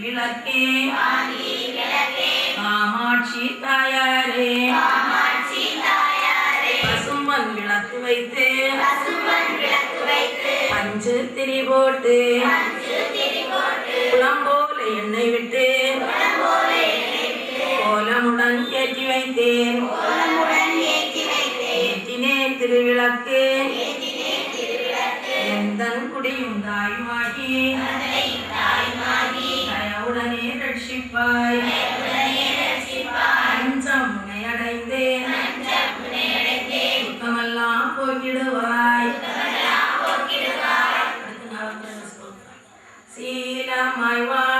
விளக்கே காமாட்சி தாயாரே. பசுமன் விளக்கு வைத்து. பஞ்சு திரி போட்டு. குளம்போல எண்ணெய் விட்டு. கோலமுடன் ஏற்றி வைத்தேன். See my wife.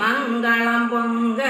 மங்களம் பொங்க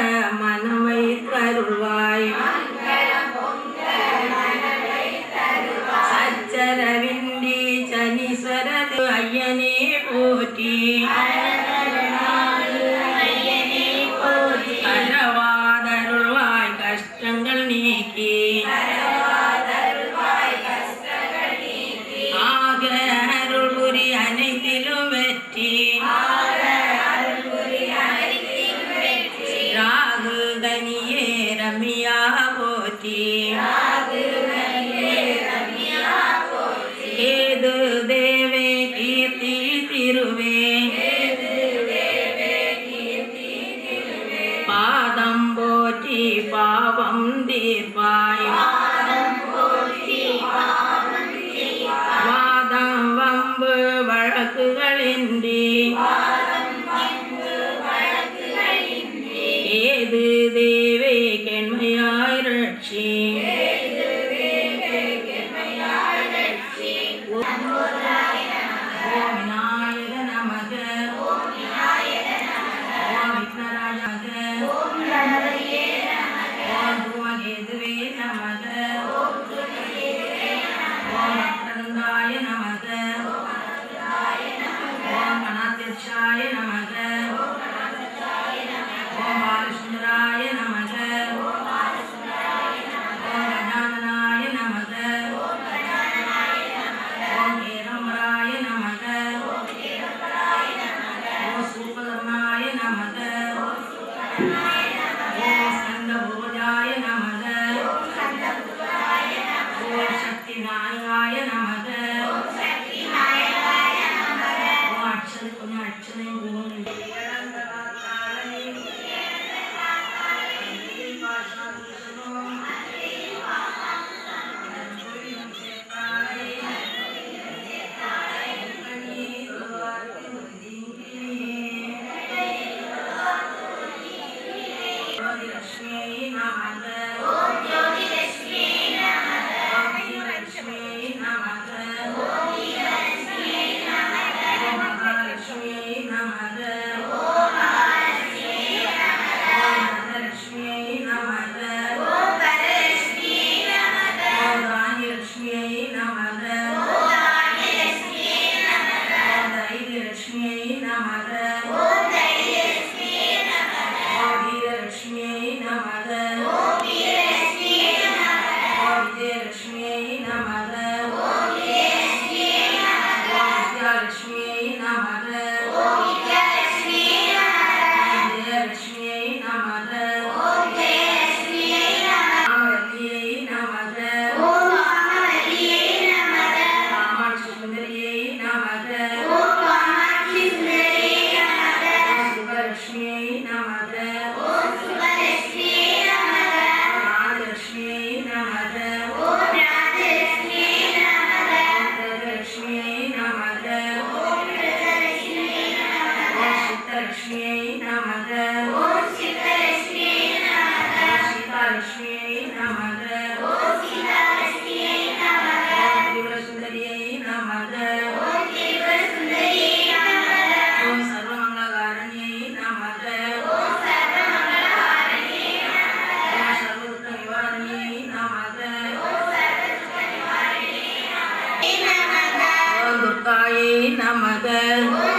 गाये नमः।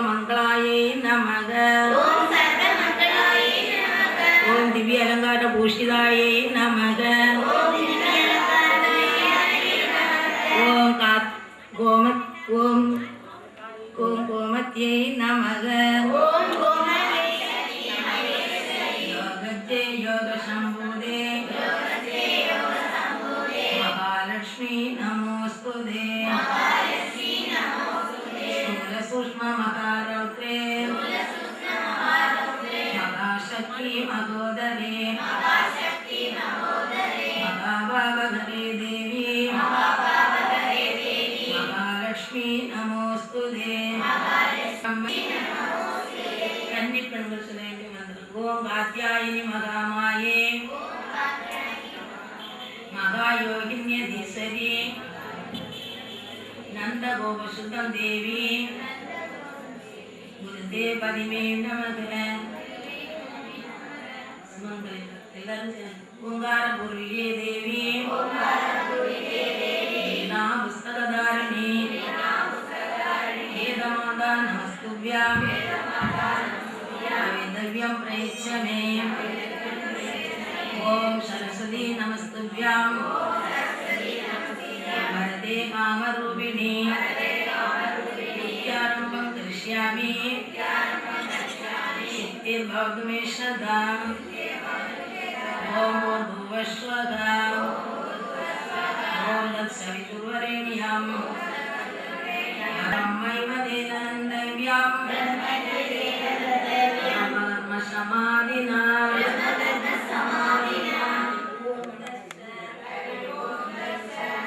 மங்களாயை நமக. ఓం కాత్యాయని మహామాయే మహాయోగిన్యధీశ్వరి నందగోపశుద్ధం దేవి గురుదే పదిమే నమగ మంగళ ಕುಂಗಾರಪುರಿಗೆ ದೇವಿ ಪುಸ್ತಕಧಾರಿಣಿ ವೇದಮಾತ ನಮಸ್ತುಭ್ಯ ವೇದವ್ಯಂ ಪ್ರಯಚ್ಛ ಮೇ ಓಂ ಸರಸ್ವತಿ ನಮಸ್ತುಭ್ಯಾಂ भरते कामरूपिणी विद्यारम्भं करिष्यामि भवतु मे श्रद्धा वश्वदाम ओम तत्सवितुर्वरेण्यं ब्रह्मैव तेनन्दव्यं ब्रह्मकर्मसमाधिना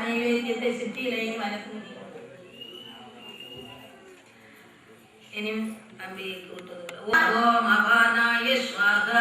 നൈവേദ്യത്തെ സിദ്ധിയിലെയും വലക്കുന്നു ഇനിയും തമ്പിയെ കൂട്ടുന്നത് ഓ മഹാനായ സ്വാഗ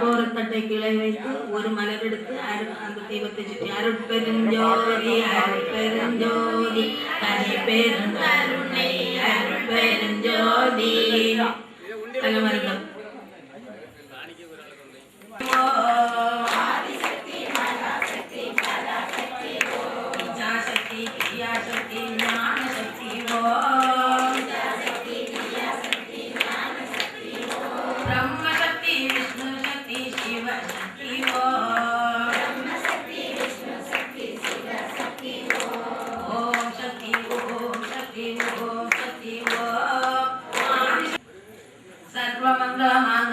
அகோரத்தட்டை கிளை வைத்து ஒரு மலரெடுத்து அரு அந்த தெய்வத்தை சுற்றி அருட்பெருஞ்சோதி அருட்பெருஞ்சோதி தனி பெருந்தருணை அருட்பெருஞ்சோதி. தலைமருந்தம்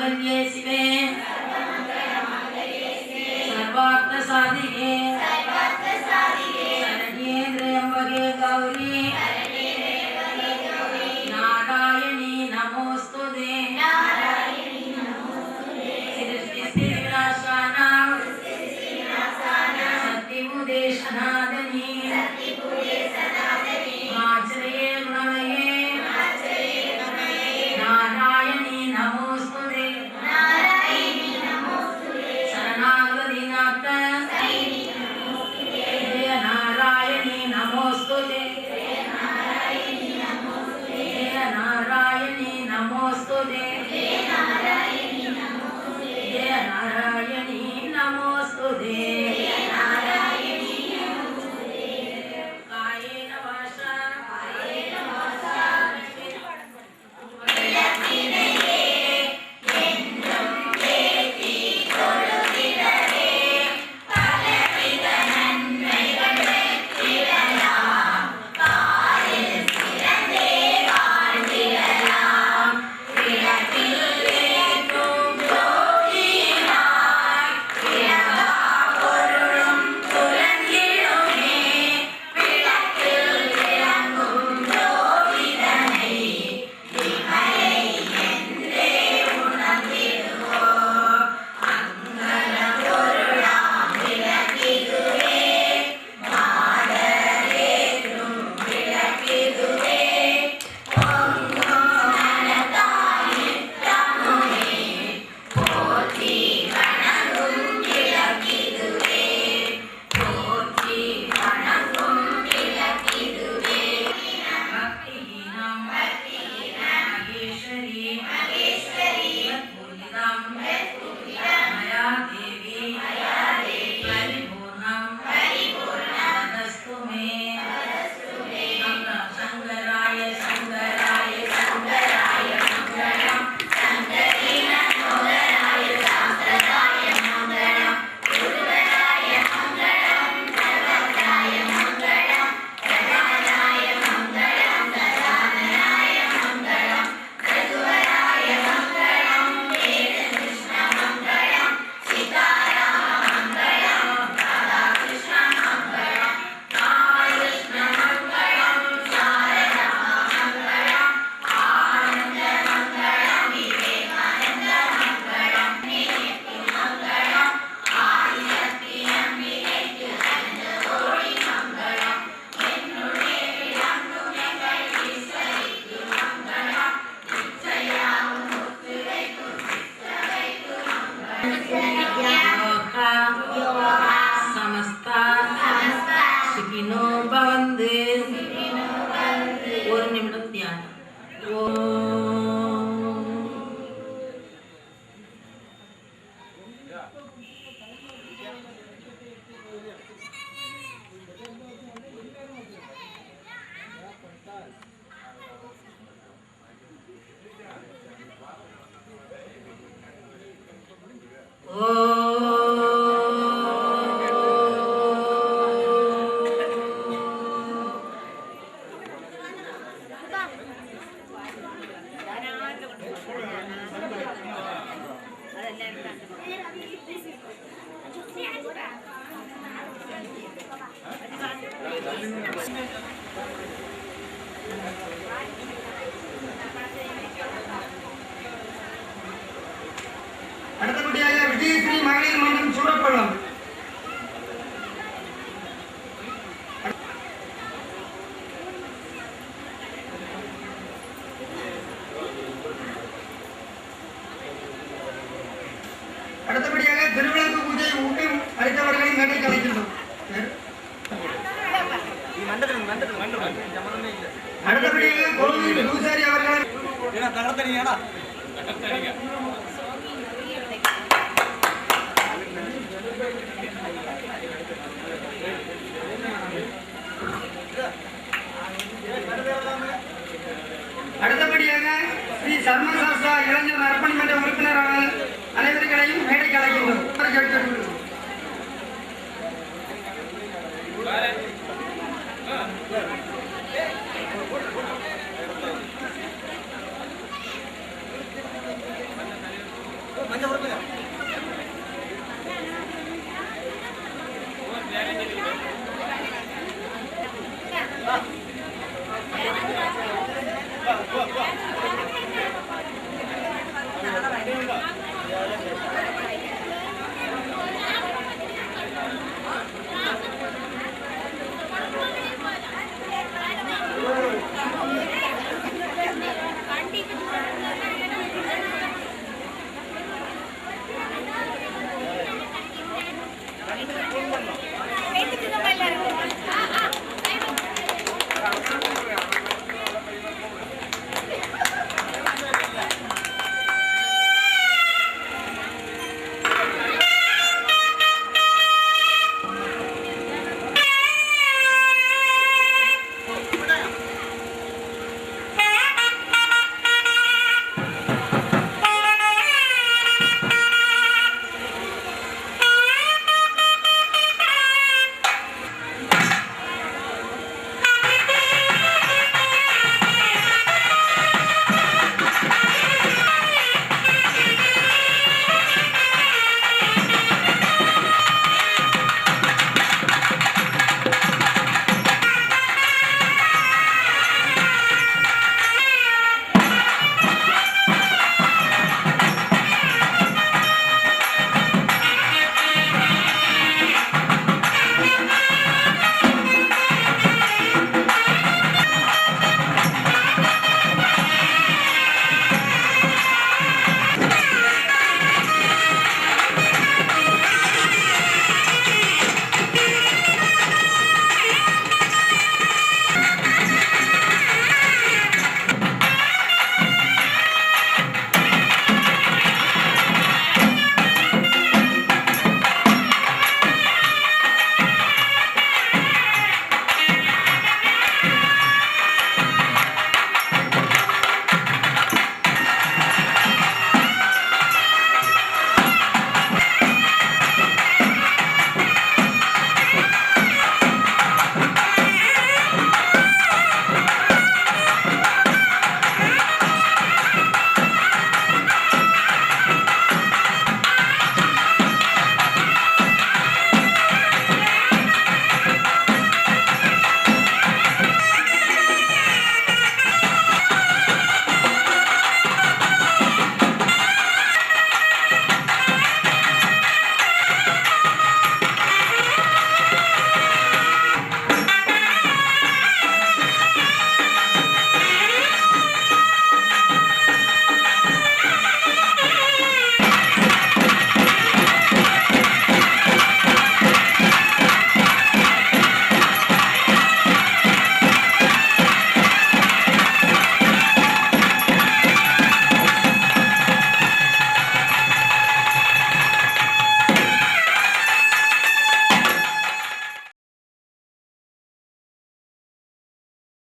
Yes, amen. Whoa. அடுத்தபடியாக விஜயஸ்ரீ மகளிர் மன்றம் சூழப்பள்ளம்